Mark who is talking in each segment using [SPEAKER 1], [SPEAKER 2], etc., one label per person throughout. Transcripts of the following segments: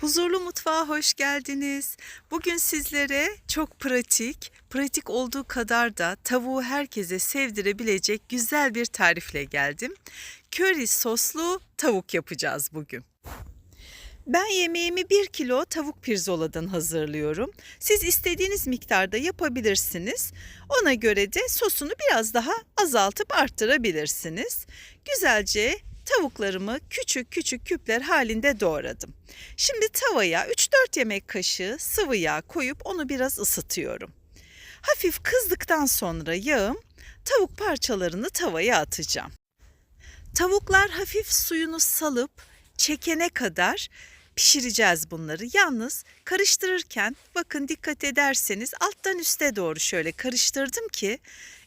[SPEAKER 1] Huzurlu mutfağa hoş geldiniz. Bugün sizlere çok pratik, pratik olduğu kadar da tavuğu herkese sevdirebilecek güzel bir tarifle geldim. Köri soslu tavuk yapacağız bugün. Ben yemeğimi 1 kilo tavuk pirzoladan hazırlıyorum. Siz istediğiniz miktarda yapabilirsiniz. Ona göre de sosunu biraz daha azaltıp arttırabilirsiniz. Güzelce tavuklarımı küçük küçük küpler halinde doğradım. Şimdi tavaya 3-4 yemek kaşığı sıvı yağ koyup onu biraz ısıtıyorum. Hafif kızdıktan sonra yağım tavuk parçalarını tavaya atacağım. Tavuklar hafif suyunu salıp çekene kadar pişireceğiz bunları. Yalnız karıştırırken bakın dikkat ederseniz alttan üste doğru şöyle karıştırdım ki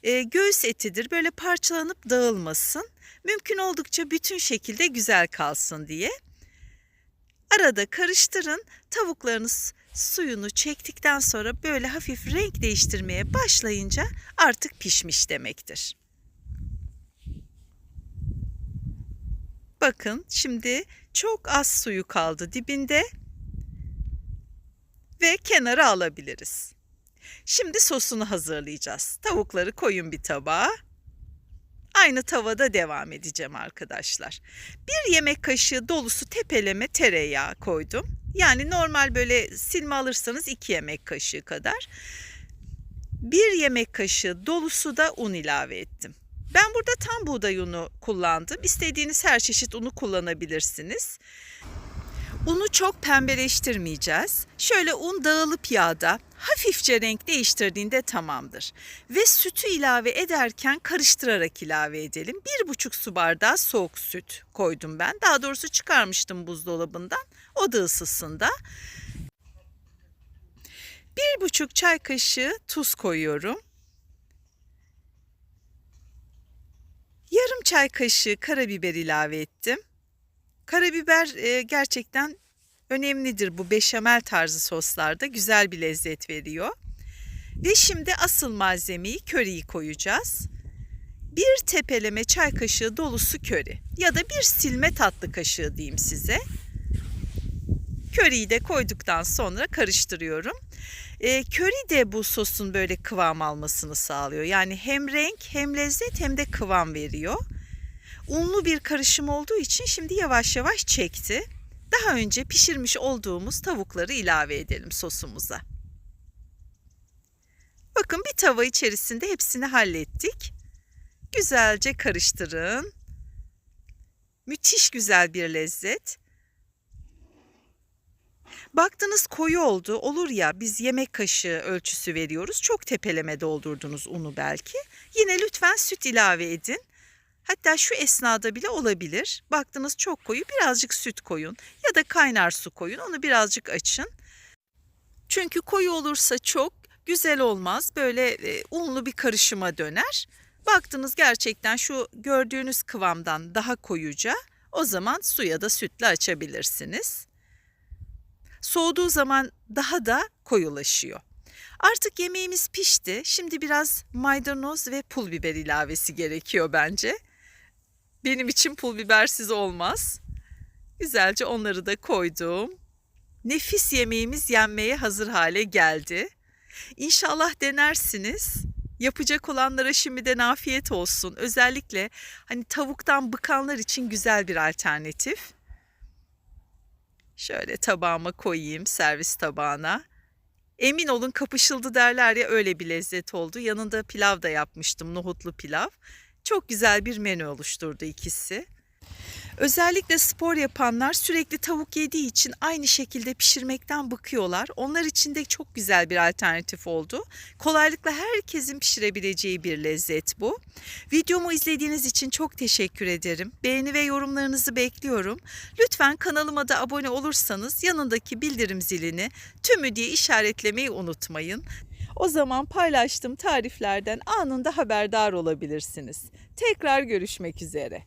[SPEAKER 1] e, göğüs etidir böyle parçalanıp dağılmasın. Mümkün oldukça bütün şekilde güzel kalsın diye. Arada karıştırın. Tavuklarınız suyunu çektikten sonra böyle hafif renk değiştirmeye başlayınca artık pişmiş demektir. Bakın şimdi çok az suyu kaldı dibinde ve kenara alabiliriz. Şimdi sosunu hazırlayacağız. Tavukları koyun bir tabağa. Aynı tavada devam edeceğim arkadaşlar. Bir yemek kaşığı dolusu tepeleme tereyağı koydum. Yani normal böyle silme alırsanız iki yemek kaşığı kadar. Bir yemek kaşığı dolusu da un ilave ettim. Ben burada tam buğday unu kullandım. İstediğiniz her çeşit unu kullanabilirsiniz. Unu çok pembeleştirmeyeceğiz. Şöyle un dağılıp yağda hafifçe renk değiştirdiğinde tamamdır. Ve sütü ilave ederken karıştırarak ilave edelim. Bir buçuk su bardağı soğuk süt koydum ben. Daha doğrusu çıkarmıştım buzdolabından. O da ısısın da. Bir buçuk çay kaşığı tuz koyuyorum. Çay kaşığı karabiber ilave ettim. Karabiber e, gerçekten önemlidir bu beşamel tarzı soslarda. Güzel bir lezzet veriyor. Ve şimdi asıl malzemeyi köriyi koyacağız. Bir tepeleme çay kaşığı dolusu köri ya da bir silme tatlı kaşığı diyeyim size. Köriyi de koyduktan sonra karıştırıyorum. E, köri de bu sosun böyle kıvam almasını sağlıyor. Yani hem renk hem lezzet hem de kıvam veriyor. Unlu bir karışım olduğu için şimdi yavaş yavaş çekti. Daha önce pişirmiş olduğumuz tavukları ilave edelim sosumuza. Bakın bir tava içerisinde hepsini hallettik. Güzelce karıştırın. Müthiş güzel bir lezzet. Baktınız koyu oldu. Olur ya biz yemek kaşığı ölçüsü veriyoruz. Çok tepeleme doldurdunuz unu belki. Yine lütfen süt ilave edin. Hatta şu esnada bile olabilir. Baktınız çok koyu birazcık süt koyun ya da kaynar su koyun. Onu birazcık açın. Çünkü koyu olursa çok güzel olmaz. Böyle e, unlu bir karışıma döner. Baktınız gerçekten şu gördüğünüz kıvamdan daha koyuca o zaman suya da sütle açabilirsiniz. Soğuduğu zaman daha da koyulaşıyor. Artık yemeğimiz pişti. Şimdi biraz maydanoz ve pul biber ilavesi gerekiyor bence. Benim için pul bibersiz olmaz. Güzelce onları da koydum. Nefis yemeğimiz yenmeye hazır hale geldi. İnşallah denersiniz. Yapacak olanlara şimdiden afiyet olsun. Özellikle hani tavuktan bıkanlar için güzel bir alternatif. Şöyle tabağıma koyayım servis tabağına. Emin olun kapışıldı derler ya öyle bir lezzet oldu. Yanında pilav da yapmıştım nohutlu pilav. Çok güzel bir menü oluşturdu ikisi. Özellikle spor yapanlar sürekli tavuk yediği için aynı şekilde pişirmekten bıkıyorlar. Onlar için de çok güzel bir alternatif oldu. Kolaylıkla herkesin pişirebileceği bir lezzet bu. Videomu izlediğiniz için çok teşekkür ederim. Beğeni ve yorumlarınızı bekliyorum. Lütfen kanalıma da abone olursanız yanındaki bildirim zilini tümü diye işaretlemeyi unutmayın. O zaman paylaştığım tariflerden anında haberdar olabilirsiniz. Tekrar görüşmek üzere.